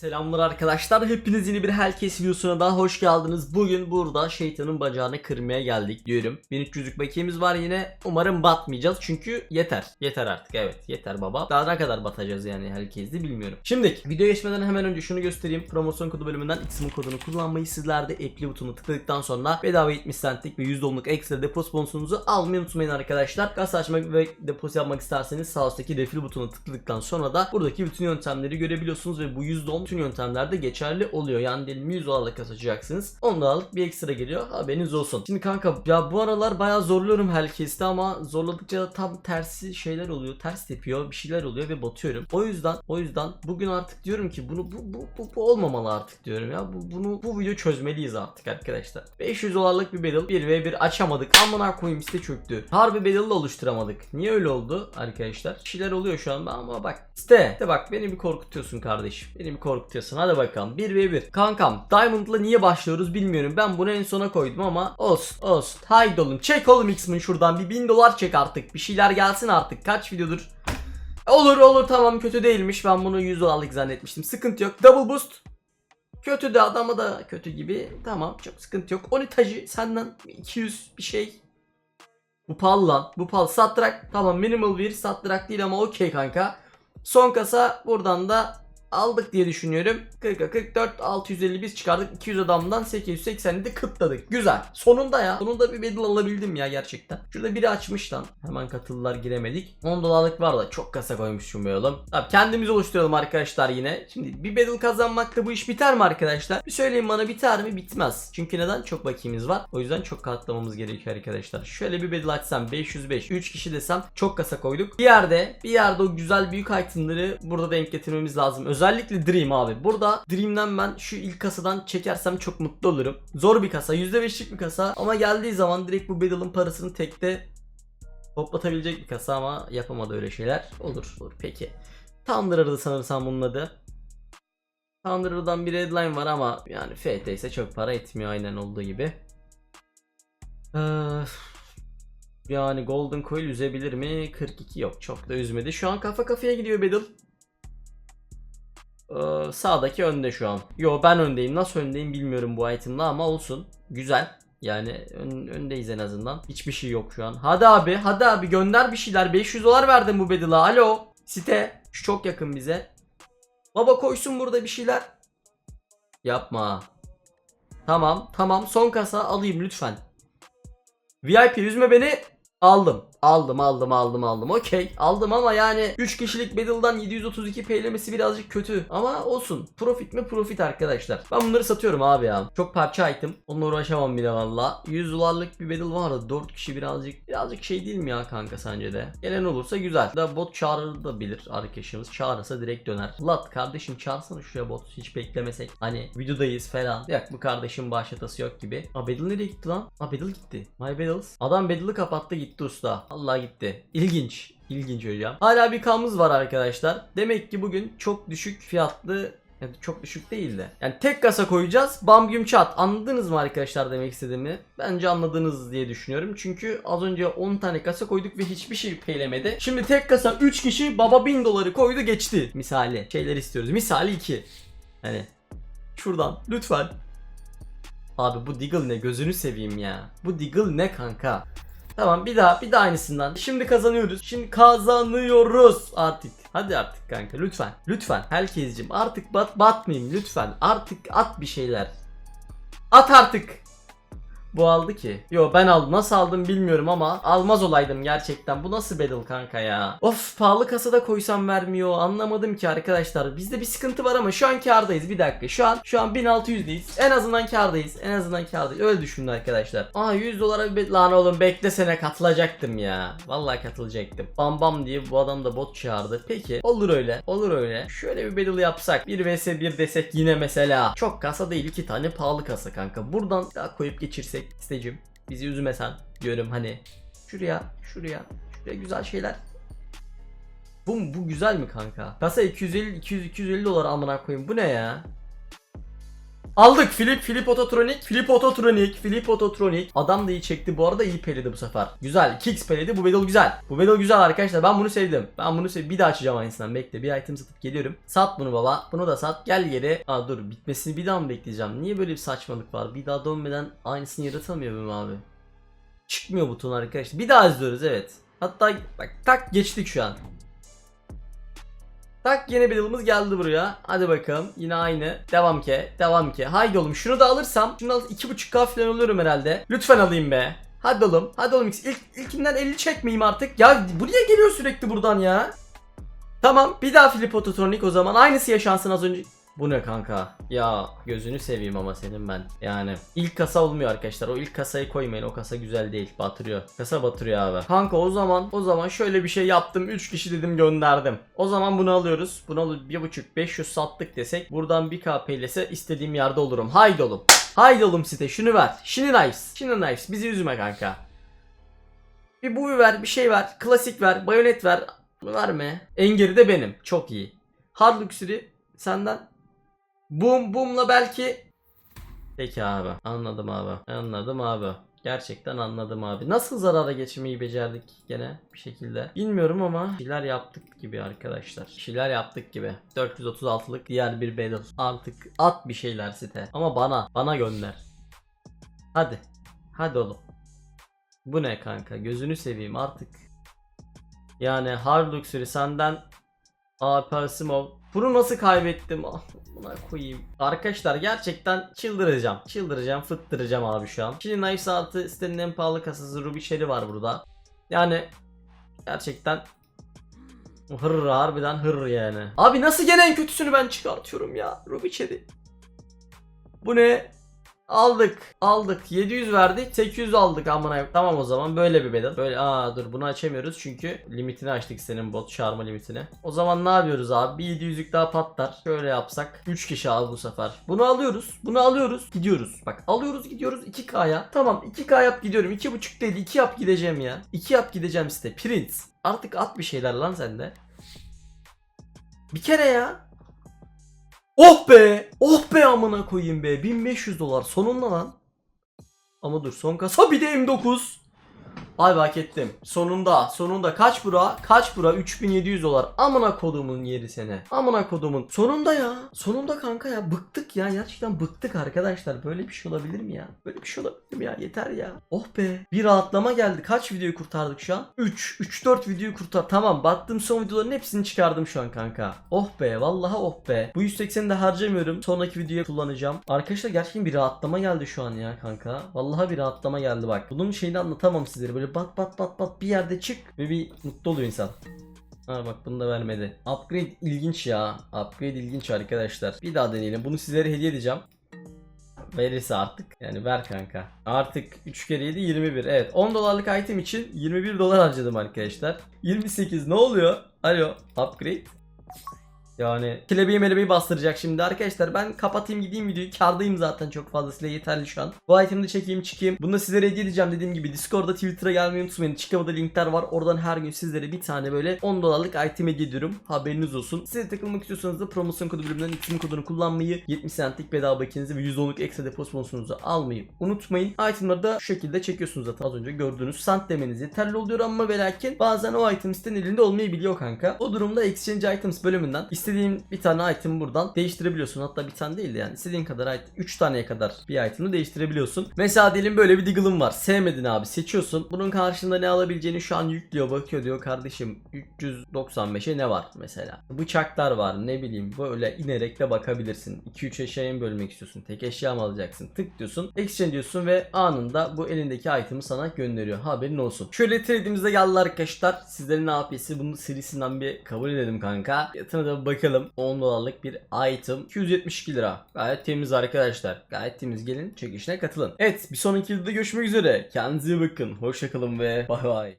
Selamlar arkadaşlar. Hepiniz yeni bir Hellcase videosuna daha hoş geldiniz. Bugün burada şeytanın bacağını kırmaya geldik diyorum. 1300'lük bakiyemiz var yine. Umarım batmayacağız çünkü yeter. Yeter artık evet yeter baba. Daha ne kadar batacağız yani Hellcase'de bilmiyorum. Şimdi video geçmeden hemen önce şunu göstereyim. Promosyon kodu bölümünden XM'in kodunu kullanmayı sizler de ekli butonu tıkladıktan sonra bedava 70 centlik ve %10'luk ekstra depo sponsorunuzu almayı unutmayın arkadaşlar. Kasa açmak ve deposu yapmak isterseniz sağ üstteki refil butonu tıkladıktan sonra da buradaki bütün yöntemleri görebiliyorsunuz ve bu %10 bütün yöntemlerde geçerli oluyor. Yani diyelim 100 dolarlık kasa açacaksınız. 10 dolarlık bir ekstra geliyor. Haberiniz olsun. Şimdi kanka ya bu aralar bayağı zorluyorum Hellcase'de ama zorladıkça da tam tersi şeyler oluyor. Ters tepiyor. Bir şeyler oluyor ve batıyorum. O yüzden o yüzden bugün artık diyorum ki bunu bu bu bu, bu olmamalı artık diyorum ya. Bu bunu bu video çözmeliyiz artık arkadaşlar. 500 dolarlık bir battle 1v1 açamadık. Amına koyayım site çöktü. Harbi battle'ı oluşturamadık. Niye öyle oldu arkadaşlar? Bir şeyler oluyor şu an ama bak site. De bak beni bir korkutuyorsun kardeşim. Beni bir korkutuyorsun. Hadi bakalım 1v1. Kankam Diamond'la niye başlıyoruz bilmiyorum. Ben bunu en sona koydum ama olsun olsun. Haydi oğlum çek oğlum X-Men şuradan bir 1000 dolar çek artık. Bir şeyler gelsin artık. Kaç videodur? Olur olur tamam kötü değilmiş. Ben bunu 100 dolarlık zannetmiştim. Sıkıntı yok. Double boost. Kötü de adamı da kötü gibi. Tamam çok sıkıntı yok. Onitacı senden 200 bir şey. Bu pal lan. Bu pal. Satrak. Tamam minimal bir satrak değil ama okey kanka. Son kasa buradan da aldık diye düşünüyorum. 40'a 44 650 biz çıkardık. 200 adamdan 880'i de kıtladık. Güzel. Sonunda ya. Sonunda bir battle alabildim ya gerçekten. Şurada biri açmış lan. Hemen katıldılar giremedik. 10 dolarlık var da çok kasa koymuşum be oğlum. Tabii kendimiz oluşturalım arkadaşlar yine. Şimdi bir battle kazanmakla bu iş biter mi arkadaşlar? Bir söyleyin bana biter mi? Bitmez. Çünkü neden? Çok bakiyemiz var. O yüzden çok katlamamız gerekiyor arkadaşlar. Şöyle bir battle açsam 505 3 kişi desem çok kasa koyduk. Bir yerde bir yerde o güzel büyük itemları burada denk getirmemiz lazım. Özellikle Dream abi. Burada Dream'den ben şu ilk kasadan çekersem çok mutlu olurum. Zor bir kasa. %5'lik bir kasa. Ama geldiği zaman direkt bu battle'ın parasını tekte toplatabilecek bir kasa ama yapamadı öyle şeyler. Olur. Olur. Peki. Thunder'dı sanırsam bunun adı. Thunder'dan bir headline var ama yani FT ise çok para etmiyor aynen olduğu gibi. Ee, yani Golden Coil üzebilir mi? 42 yok. Çok da üzmedi. Şu an kafa kafaya gidiyor Battle. Ee, sağdaki önde şu an. Yo ben öndeyim. Nasıl öndeyim bilmiyorum bu item'la ama olsun. Güzel. Yani ön- öndeyiz en azından. Hiçbir şey yok şu an. Hadi abi, hadi abi gönder bir şeyler. 500 dolar verdim bu Battle'a. Alo. Site. Şu çok yakın bize. Baba koysun burada bir şeyler. Yapma. Tamam, tamam. Son kasa alayım lütfen. VIP üzme beni. Aldım. Aldım aldım aldım aldım. Okey. Aldım ama yani 3 kişilik Battle'dan 732 peylemesi birazcık kötü. Ama olsun. Profit mi profit arkadaşlar. Ben bunları satıyorum abi ya. Çok parça item. Onunla uğraşamam bile valla. 100 dolarlık bir Battle vardı. 4 kişi birazcık birazcık şey değil mi ya kanka sence de? Gelen olursa güzel. Da bot çağırır da bilir arkadaşımız. Çağırırsa direkt döner. Lat kardeşim çağırsana şuraya bot. Hiç beklemesek. Hani videodayız falan. Yok bu kardeşim başlatası yok gibi. Aa Battle nereye gitti lan? Aa Battle gitti. My Battles. Adam Battle'ı kapattı gitti usta. Allah gitti. İlginç. İlginç hocam. Hala bir kamız var arkadaşlar. Demek ki bugün çok düşük fiyatlı yani çok düşük değil de. Yani tek kasa koyacağız. Bam güm çat. Anladınız mı arkadaşlar demek istediğimi? Bence anladınız diye düşünüyorum. Çünkü az önce 10 tane kasa koyduk ve hiçbir şey peylemedi. Şimdi tek kasa 3 kişi baba 1000 doları koydu geçti. Misali. Şeyler istiyoruz. Misali 2. Hani şuradan lütfen. Abi bu Deagle ne gözünü seveyim ya. Bu Deagle ne kanka? Tamam bir daha bir daha aynısından. Şimdi kazanıyoruz. Şimdi kazanıyoruz artık. Hadi artık kanka lütfen. Lütfen herkescim artık bat batmayayım lütfen. Artık at bir şeyler. At artık. Bu aldı ki. Yo ben aldım. Nasıl aldım bilmiyorum ama almaz olaydım gerçekten. Bu nasıl battle kanka ya? Of pahalı kasada koysam vermiyor. Anlamadım ki arkadaşlar. Bizde bir sıkıntı var ama şu an kardayız. Bir dakika. Şu an şu an 1600'deyiz. En azından kardayız. En azından kardayız. Öyle düşünün arkadaşlar. Aa 100 dolara bir lan oğlum beklesene katılacaktım ya. Vallahi katılacaktım. Bam bam diye bu adam da bot çağırdı. Peki olur öyle. Olur öyle. Şöyle bir battle yapsak. 1 vs 1 desek yine mesela. Çok kasa değil. iki tane pahalı kasa kanka. Buradan daha koyup geçirsek istecim. Bizi üzmesen diyorum hani. Şuraya, şuraya, şuraya güzel şeyler. Bu bu güzel mi kanka? Kasa 250 200 250 dolar amına koyayım. Bu ne ya? Aldık. Filip Filip Ototronik Filip Ototronik Filip Ototronik. Adam da iyi çekti. Bu arada iyi peledi bu sefer. Güzel. 2x peledi bu battle güzel. Bu battle güzel arkadaşlar. Ben bunu sevdim. Ben bunu sevdim bir daha açacağım aynısından. Bekle. Bir item satıp geliyorum. Sat bunu baba. Bunu da sat. Gel geri. Aa dur. Bitmesini bir daha mı bekleyeceğim? Niye böyle bir saçmalık var? Bir daha dönmeden aynısını yaratamıyor muyum abi? Çıkmıyor buton arkadaşlar. Bir daha izliyoruz. Evet. Hatta bak tak geçtik şu an Tak yeni battle'ımız geldi buraya. Hadi bakalım. Yine aynı. Devam ki. Devam ki. Haydi oğlum şunu da alırsam. Şunu al 2.5k falan alıyorum herhalde. Lütfen alayım be. Hadi oğlum. Hadi oğlum. İlk, ilkinden 50 çekmeyeyim artık. Ya buraya geliyor sürekli buradan ya. Tamam. Bir daha Flip Ototronik o zaman. Aynısı yaşansın az önce. Bu ne kanka? Ya gözünü seveyim ama senin ben. Yani ilk kasa olmuyor arkadaşlar. O ilk kasayı koymayın. O kasa güzel değil. Batırıyor. Kasa batırıyor abi. Kanka o zaman o zaman şöyle bir şey yaptım. 3 kişi dedim gönderdim. O zaman bunu alıyoruz. Bunu alıp 1.5 500 sattık desek buradan 1 KP ilese istediğim yerde olurum. Haydi oğlum. Haydi oğlum site şunu ver. Şini nice. Şini nice. Bizi üzme kanka. Bir bu ver, bir şey ver. Klasik ver, bayonet ver. Verme. En geride benim. Çok iyi. Hard Luxury senden Boom boom'la belki Peki abi. Anladım abi. Anladım abi. Gerçekten anladım abi. Nasıl zarara geçirmeyi becerdik gene bir şekilde. Bilmiyorum ama şeyler yaptık gibi arkadaşlar. Şeyler yaptık gibi. 436'lık diğer bir battle. Artık at bir şeyler site. Ama bana. Bana gönder. Hadi. Hadi oğlum. Bu ne kanka? Gözünü seveyim artık. Yani Hard Luxury senden Aa Simov. Bunu nasıl kaybettim? Ah, buna koyayım. Arkadaşlar gerçekten çıldıracağım. Çıldıracağım, fıttıracağım abi şu an. Şimdi Knives artı sitenin en pahalı kasası Ruby Sherry var burada. Yani gerçekten hırr harbiden hırr yani. Abi nasıl gene en kötüsünü ben çıkartıyorum ya Ruby Sherry. Bu ne? Aldık. Aldık. 700 verdik. 800 aldık amına. Tamam o zaman böyle bir bedel. Böyle aa dur bunu açamıyoruz çünkü limitini açtık senin bot çağırma limitini. O zaman ne yapıyoruz abi? Bir 700'lük daha patlar. Şöyle yapsak 3 kişi abi bu sefer. Bunu alıyoruz. Bunu alıyoruz. Gidiyoruz. Bak alıyoruz gidiyoruz 2K'ya. Tamam 2K yap gidiyorum. 2.5 değil 2 yap gideceğim ya. 2 yap gideceğim site. Prince. Artık at bir şeyler lan sende. Bir kere ya. Oh be! Oh be amına koyayım be. 1500 dolar sonunda lan. Ama dur son kasa bir de M9. Ay hak ettim. Sonunda sonunda kaç bura? Kaç bura? 3700 dolar. Amına kodumun yeri sene. Amına kodumun. Sonunda ya. Sonunda kanka ya. Bıktık ya. Gerçekten bıktık arkadaşlar. Böyle bir şey olabilir mi ya? Böyle bir şey olabilir mi ya? Yeter ya. Oh be. Bir rahatlama geldi. Kaç videoyu kurtardık şu an? 3. 3-4 videoyu kurtar. Tamam baktım son videoların hepsini çıkardım şu an kanka. Oh be. Vallahi oh be. Bu 180'i de harcamıyorum. Sonraki videoya kullanacağım. Arkadaşlar gerçekten bir rahatlama geldi şu an ya kanka. Vallahi bir rahatlama geldi bak. Bunun şeyini anlatamam sizlere. Böyle bat bat bat bat bir yerde çık ve bir mutlu oluyor insan. Ha bak bunu da vermedi. Upgrade ilginç ya. Upgrade ilginç arkadaşlar. Bir daha deneyelim. Bunu sizlere hediye edeceğim. Verirse artık. Yani ver kanka. Artık 3 kere 7 21. Evet 10 dolarlık item için 21 dolar harcadım arkadaşlar. 28 ne oluyor? Alo upgrade. Yani kelebeği melebeği bastıracak şimdi arkadaşlar ben kapatayım gideyim videoyu kardayım zaten çok fazlasıyla yeterli şu an. Bu item'i de çekeyim çıkayım. Bunu da sizlere hediye edeceğim dediğim gibi Discord'da Twitter'a gelmeyi unutmayın. Çıkamadı linkler var oradan her gün sizlere bir tane böyle 10 dolarlık item hediye ediyorum. Haberiniz olsun. Siz de takılmak istiyorsanız da promosyon kodu bölümünden isim kodunu kullanmayı 70 centlik bedava bakiyenizi ve %10'luk ekstra depozit bonusunuzu almayı unutmayın. Itemları da şu şekilde çekiyorsunuz zaten az önce gördüğünüz sant demeniz yeterli oluyor ama ve lakin bazen o item sitenin elinde olmayabiliyor kanka. O durumda exchange items bölümünden istediğin bir tane item buradan değiştirebiliyorsun. Hatta bir tane değil de yani istediğin kadar item 3 taneye kadar bir item'i değiştirebiliyorsun. Mesela diyelim böyle bir Deagle'ın var. Sevmedin abi seçiyorsun. Bunun karşılığında ne alabileceğini şu an yüklüyor bakıyor diyor kardeşim 395'e ne var mesela. Bıçaklar var ne bileyim böyle inerek de bakabilirsin. 2-3 eşyaya mı bölmek istiyorsun? Tek eşya mı alacaksın? Tık diyorsun. Exchange diyorsun ve anında bu elindeki item'i sana gönderiyor. Haberin olsun. Şöyle trade'imize geldi arkadaşlar. Sizlerin ne yapıyorsa bunu serisinden bir kabul edelim kanka. Fiyatına da bir bakalım. 10 dolarlık bir item. 272 lira. Gayet temiz arkadaşlar. Gayet temiz. Gelin çekişine katılın. Evet bir sonraki videoda görüşmek üzere. Kendinize iyi bakın. Hoşçakalın ve bay bay.